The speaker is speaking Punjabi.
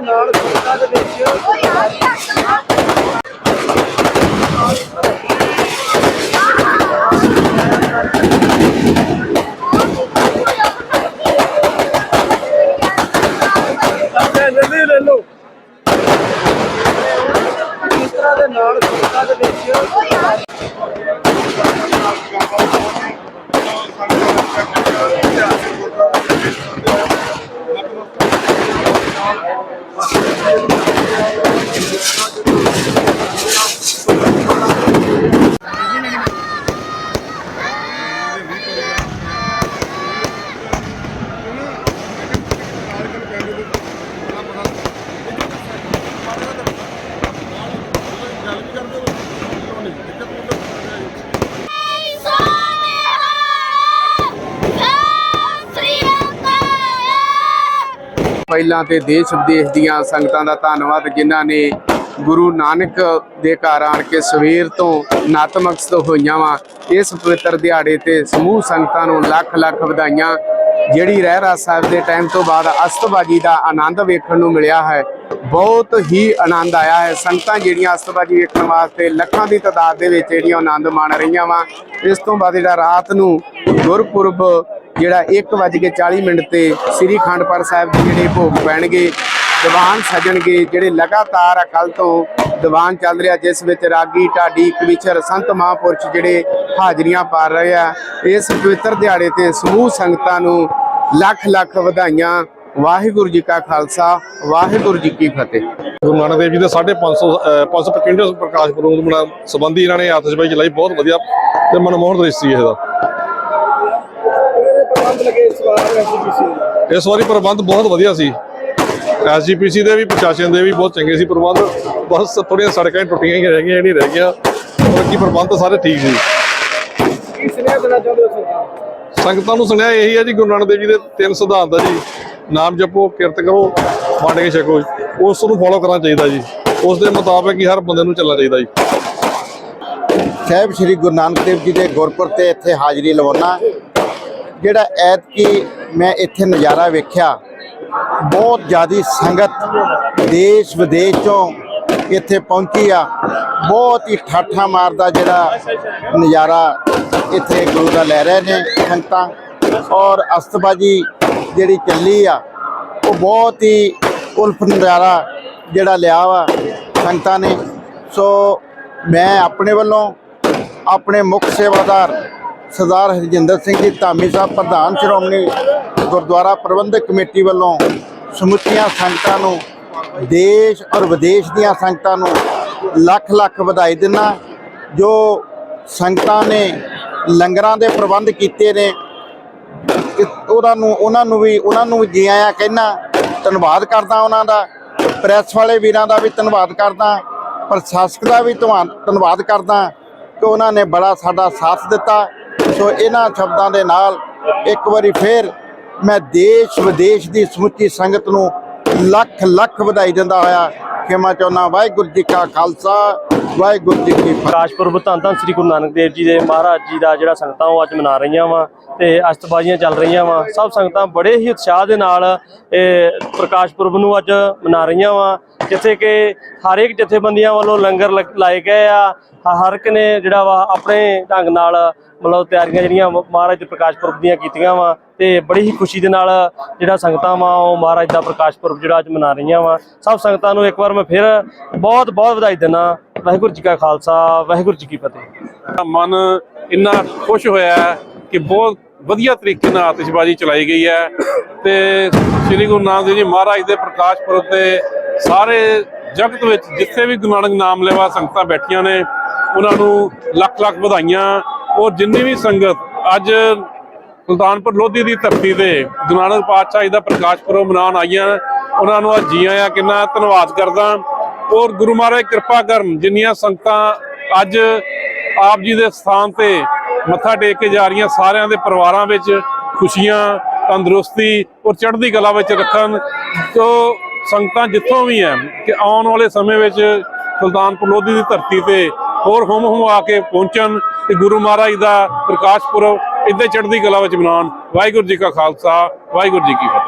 ਨਾਲ ਸੂਟਾਂ ਦੇ ਵਿੱਚ। ਪਹਿਲਾਂ ਤੇ ਦੇਸ਼ ਵਿਦੇਸ਼ ਦੀਆਂ ਸੰਗਤਾਂ ਦਾ ਧੰਨਵਾਦ, ਜਿਨ੍ਹਾਂ ਨੇ ਗੁਰੂ ਨਾਨਕ ਦੇ ਘਰ ਆਣ ਕੇ ਸਵੇਰ ਤੋਂ ਨਤਮਸਤਕ ਹੋਈਆਂ ਵਾ। ਇਸ ਪਵਿੱਤਰ ਦਿਹਾੜੇ ਤੇ ਸਮੂਹ ਸੰਗਤਾਂ ਨੂੰ ਲੱਖ ਲੱਖ ਵਧਾਈਆਂ। ਜਿਹੜੀ ਰਹਿਰਾ ਸਾਹਿਬ ਦੇ ਟਾਈਮ ਤੋਂ ਬਾਅਦ ਅਸਤਬਾਜੀ ਦਾ ਆਨੰਦ ਵੇਖਣ ਨੂੰ ਮਿਲਿਆ ਹੈ। ਬਹੁਤ ਹੀ ਆਨੰਦ ਆਇਆ ਹੈ। ਸੰਗਤਾਂ ਜਿਹੜੀਆਂ ਅਸਤਬਾਜੀ ਵੇਖਣ ਵਾਸਤੇ ਲੱਖਾਂ ਦੀ ਤਾਦਾਦ ਦੇ ਵਿੱਚ ਜਿਹੜੀਆਂ ਆਨੰਦ ਮਾਣ ਰਹੀਆਂ ਵਾ। ਇਸ ਤੋਂ ਬਾਅਦ ਜਿਹੜਾ ਰਾਤ ਨੂੰ ਗੁਰਪੁਰਬ ਜਿਹੜਾ 1:40 ਮਿੰਟ ਤੇ ਸ੍ਰੀ ਖੰਡਪੁਰ ਸਾਹਿਬ ਦੇ ਜਿਹੜੇ ਭੋਗ ਪੈਣਗੇ, ਦੀਵਾਨ ਸਜਣਗੇ, ਜਿਹੜੇ ਲਗਾਤਾਰ ਅਕਲ ਤੋਂ ਦੀਵਾਨ ਚੱਲ ਰਿਹਾ, ਜਿਸ ਵਿੱਚ ਰਾਗੀ, ਢਾਡੀ, ਕਵਿਚਰ, ਸੰਤ ਮਹਾਂਪੁਰਸ਼ ਜਿਹੜੇ ਹਾਜ਼ਰੀਆਂ ਪਾ ਰਹੇ ਆ, ਇਸ ਪਵਿੱਤਰ ਦਿਹਾੜੇ ਤੇ ਸਮੂਹ ਸੰਗਤਾਂ ਨੂੰ ਲੱਖ ਲੱਖ ਵਧਾਈਆਂ। ਵਾਹਿਗੁਰੂ ਜੀ ਕਾ ਖਾਲਸਾ, ਵਾਹਿਗੁਰੂ ਜੀ ਕੀ ਫਤਿਹ। ਗੁਰੂ ਨਾਨਕ ਦੇਵ ਜੀ ਦੇ 550 555 ਪ੍ਰਕਾਸ਼ ਪੁਰਬ ਮਨਾ ਸੰਬੰਧੀ ਇਹਨਾਂ ਨੇ ਆਤਿਸ਼ਬਾਜ਼ੀ ਚਲਾਈ, ਬਹੁਤ ਵਧੀਆ ਤੇ ਮਨਮੋਹਨ ਦ੍ਰਿਸ਼ ਸੀ ਇਹਦਾ। ਪ੍ਰਬੰਧ ਲੱਗੇ ਇਸ ਵਾਰ ਐਸਜੀਪੀਸੀ ਦੇ? ਇਸ ਵਾਰੀ ਪ੍ਰਬੰਧ ਬਹੁਤ ਵਧੀਆ ਸੀ। ਐਸਜੀਪੀਸੀ ਦੇ ਵੀ ਪ੍ਰਸ਼ਾਸਨ ਦੇ ਵੀ ਬਹੁਤ ਚੰਗੇ ਸੀ ਪ੍ਰਬੰਧ। ਬਸ ਥੋੜੀਆਂ ਸੜਕਾਂ ਹੀ ਟੁੱਟੀਆਂ ਹੀ ਰਹਿ ਗਈਆਂ ਨਹੀਂ ਰਹਿ ਗਿਆ ਬਾਕੀ ਪ੍ਰਬੰਧ ਸਾਰੇ ਠੀਕ ਸੀ। ਕੀ ਸੁਨੇਹਾ ਦੇਣਾ ਚਾਹੁੰਦੇ ਹੋ ਸਰਕਾਰ? ਸੰਗਤਾਂ ਨੂੰ ਸੁਣਿਆ ਇਹੀ ਹੈ ਜੀ ਗੁਰੂ ਨਾਨਕ ਦੇਵ ਜੀ ਦੇ ਤਿੰਨ ਸਿਧਾਂਤ ਆ ਜੀ। ਨਾਮ ਜਪੋ ਕਿਰਤ ਕਰੋ ਵੰਡ ਕੇ ਛਕੋ। ਉਸ ਨੂੰ ਫੋਲੋ ਕਰਨਾ ਚਾਹੀਦਾ ਜੀ। ਉਸ ਦੇ ਮੁਤਾਬਕ ਹੀ ਹਰ ਬੰਦੇ ਨੂੰ ਚੱਲਣਾ ਚਾਹੀਦਾ ਜੀ। ਸਾਹਿਬ ਸ੍ਰੀ ਗੁਰੂ ਨਾਨਕ ਦੇਵ ਜੀ ਦੇ ਗੁਰਪੁਰਬ ਤੇ ਇੱਥੇ ਹਾਜ਼ਰੀ ਲਵਾਉਣਾ। ਜਿਹੜਾ ਐਤਕੀ ਮੈਂ ਇੱਥੇ ਨਜ਼ਾਰਾ ਵੇਖਿਆ, ਬਹੁਤ ਜ਼ਿਆਦੀ ਸੰਗਤ ਦੇਸ਼ ਵਿਦੇਸ਼ ਚੋਂ ਇੱਥੇ ਪਹੁੰਚੀ ਆ। ਬਹੁਤ ਹੀ ਠਾਠਾ ਮਾਰਦਾ ਜਿਹੜਾ ਨਜ਼ਾਰਾ ਇੱਥੇ ਗੁਰੂ ਦਾ ਲੈ ਰਹੇ ਨੇ ਸੰਗਤਾਂ। ਔਰ ਅਸਤਬਾਜੀ ਜਿਹੜੀ ਚੱਲੀ ਆ, ਉਹ ਬਹੁਤ ਹੀ ਉਲਫ ਨਜ਼ਾਰਾ ਜਿਹੜਾ ਲਿਆ ਵਾ ਸੰਗਤਾਂ ਨੇ। ਸੋ ਮੈਂ ਆਪਣੇ ਵੱਲੋਂ ਆਪਣੇ ਮੁੱਖ ਸੇਵਾਦਾਰ ਸਰਦਾਰ ਹਰਜਿੰਦਰ ਸਿੰਘ ਜੀ ਧਾਮੀ ਸਾਹਿਬ ਪ੍ਰਧਾਨ ਸ਼੍ਰੋਮਣੀ ਗੁਰਦੁਆਰਾ ਪ੍ਰਬੰਧਕ ਕਮੇਟੀ ਵੱਲੋਂ ਸਮੁੱਚੀਆਂ ਸੰਗਤਾਂ ਨੂੰ, ਦੇਸ਼ ਔਰ ਵਿਦੇਸ਼ ਦੀਆਂ ਸੰਗਤਾਂ ਨੂੰ ਲੱਖ ਲੱਖ ਵਧਾਈ ਦਿੰਦਾ ਜੋ ਸੰਗਤਾਂ ਨੇ ਲੰਗਰਾਂ ਦੇ ਪ੍ਰਬੰਧ ਕੀਤੇ ਨੇ। ਉਹਨਾਂ ਨੂੰ ਉਹਨਾਂ ਨੂੰ ਵੀ, ਉਹਨਾਂ ਨੂੰ ਵੀ ਜੀ ਆਇਆਂ ਕਹਿਣਾ ਧੰਨਵਾਦ ਕਰਦਾ ਉਹਨਾਂ ਦਾ। ਪ੍ਰੈਸ ਵਾਲੇ ਵੀਰਾਂ ਦਾ ਵੀ ਧੰਨਵਾਦ ਕਰਦਾ ਪ੍ਰਸ਼ਾਸਕ ਦਾ ਵੀ ਧੰਨਵਾਦ ਧੰਨਵਾਦ ਕਰਦਾ ਕਿ ਉਹਨਾਂ ਨੇ ਬੜਾ ਸਾਡਾ ਸਾਥ ਦਿੱਤਾ। ਸੋ ਇਹਨਾਂ ਸ਼ਬਦਾਂ ਦੇ ਨਾਲ ਇੱਕ ਵਾਰੀ ਫੇਰ ਮੈਂ ਦੇਸ਼ ਵਿਦੇਸ਼ ਦੀ ਸਮੁੱਚੀ ਸੰਗਤ ਨੂੰ ਲੱਖ ਲੱਖ ਵਧਾਈ ਦਿੰਦਾ ਹੋਇਆ। ਕਿ ਮੈਂ ਚਾਹੁੰਦਾ, ਵਾਹਿਗੁਰੂ ਜੀ ਕਾ ਖਾਲਸਾ। ਵਾਹਿਗੁਰੂ ਜੀ ਕੀ ਫਤਿਹ। ਪ੍ਰਕਾਸ਼ ਪੁਰਬ ਧੰਨ ਧੰਨ ਸ੍ਰੀ ਗੁਰੂ ਨਾਨਕ ਦੇਵ ਜੀ ਦੇ ਮਹਾਰਾਜ ਜੀ ਦਾ ਜਿਹੜਾ ਸੰਗਤਾਂ ਉਹ ਅੱਜ ਮਨਾ ਰਹੀਆਂ ਵਾ ਤੇ ਅਸ਼ਤਬਾਜ਼ੀਆਂ ਚੱਲ ਰਹੀਆਂ ਵਾ। ਸਭ ਸੰਗਤਾਂ ਬੜੇ ਹੀ ਉਤਸ਼ਾਹ ਦੇ ਨਾਲ ਇਹ ਪ੍ਰਕਾਸ਼ ਪੁਰਬ ਨੂੰ ਅੱਜ ਮਨਾ ਰਹੀਆਂ ਵਾ। ਜਿੱਥੇ ਕਿ ਹਰ ਇੱਕ ਜਥੇਬੰਦੀਆਂ ਵੱਲੋਂ ਲੰਗਰ ਲ- ਲਾਏ ਗਏ ਆ। ਹਰ ਇੱਕ ਨੇ ਜਿਹੜਾ ਵਾ ਆਪਣੇ ਢੰਗ ਨਾਲ ਮਤਲਬ ਤਿਆਰੀਆਂ ਜਿਹੜੀਆਂ ਮਹਾਰਾਜ ਦੇ ਪ੍ਰਕਾਸ਼ ਪੁਰਬ ਦੀਆਂ ਕੀਤੀਆਂ ਵਾ ਤੇ ਬੜੀ ਹੀ ਖੁਸ਼ੀ ਦੇ ਨਾਲ ਜਿਹੜਾ ਸੰਗਤਾਂ ਵਾ ਉਹ ਮਹਾਰਾਜ ਦਾ ਪ੍ਰਕਾਸ਼ ਪੁਰਬ ਜਿਹੜਾ ਅੱਜ ਮਨਾ ਰਹੀਆਂ ਵਾ। ਸਭ ਸੰਗਤਾਂ ਨੂੰ ਇੱਕ ਵਾਰ ਮੈਂ ਫਿਰ ਬਹੁਤ ਬਹੁਤ ਵਧਾਈ ਦਿੰਦਾ ਵਾਹਿਗੁਰੂ ਜੀ ਕਾ ਖਾਲਸਾ, ਵਾਹਿਗੁਰੂ ਜੀ ਕੀ ਫਤਿਹ। ਮਨ ਇੰਨਾ ਖੁਸ਼ ਹੋਇਆ ਕਿ ਬਹੁਤ ਵਧੀਆ ਤਰੀਕੇ ਨਾਲ ਆਤਿਸ਼ਬਾਜ਼ੀ ਚਲਾਈ ਗਈ ਹੈ ਤੇ ਸ੍ਰੀ ਗੁਰੂ ਨਾਨਕ ਦੇਵ ਜੀ ਮਹਾਰਾਜ ਦੇ ਪ੍ਰਕਾਸ਼ ਪੁਰਬ ਤੇ ਸਾਰੇ ਜਗਤ ਵਿੱਚ ਜਿੱਥੇ ਵੀ ਗੁਰੂ ਨਾਨਕ ਨਾਮ ਲੈਵਾ ਸੰਗਤਾਂ ਬੈਠੀਆਂ ਨੇ, ਉਹਨਾਂ ਨੂੰ ਲੱਖ ਲੱਖ ਵਧਾਈਆਂ। ਔਰ ਜਿੰਨੀ ਵੀ ਸੰਗਤ ਅੱਜ ਸੁਲਤਾਨਪੁਰ ਲੋਧੀ ਦੀ ਧਰਤੀ ਤੇ ਗੁਰੂ ਨਾਨਕ ਪਾਤਸ਼ਾਹ ਜੀ ਦਾ ਪ੍ਰਕਾਸ਼ ਪੁਰਬ ਮਨਾਉਣ ਆਈਆਂ, ਉਹਨਾਂ ਨੂੰ ਅੱਜ ਜੀਆਂ ਆ ਕਿੰਨਾ ਧੰਨਵਾਦ ਕਰਦਾ। ਔਰ ਗੁਰੂ ਮਹਾਰਾਜ ਕਿਰਪਾ ਕਰਨ, ਜਿੰਨੀਆਂ ਸੰਗਤਾਂ ਅੱਜ ਆਪ ਜੀ ਦੇ ਸਥਾਨ ਤੇ ਮੱਥਾ ਟੇਕ ਕੇ ਜਾ ਰਹੀਆਂ, ਸਾਰਿਆਂ ਦੇ ਪਰਿਵਾਰਾਂ ਵਿੱਚ ਖੁਸ਼ੀਆਂ, ਤੰਦਰੁਸਤੀ ਔਰ ਚੜ੍ਹਦੀ ਕਲਾ ਵਿੱਚ ਰੱਖਣ, ਤੋਂ ਸੰਗਤਾਂ ਜਿੱਥੋਂ ਵੀ ਹੈ ਕਿ ਆਉਣ ਵਾਲੇ ਸਮੇਂ ਵਿੱਚ ਸੁਲਤਾਨਪੁਰ ਲੋਧੀ ਦੀ ਧਰਤੀ ਤੇ ਹੋਰ ਹੁਮ ਹੁਮ ਆ ਕੇ ਪਹੁੰਚਣ ਤੇ ਗੁਰੂ ਮਹਾਰਾਜ ਦਾ ਪ੍ਰਕਾਸ਼ ਪੁਰਬ ਇੱਦਾਂ ਚੜ੍ਹਦੀ ਕਲਾ ਵਿੱਚ ਮਨਾਉਣ। ਵਾਹਿਗੁਰੂ ਜੀ ਕਾ ਖਾਲਸਾ, ਵਾਹਿਗੁਰੂ ਜੀ ਕੀ ਫਤਿਹ।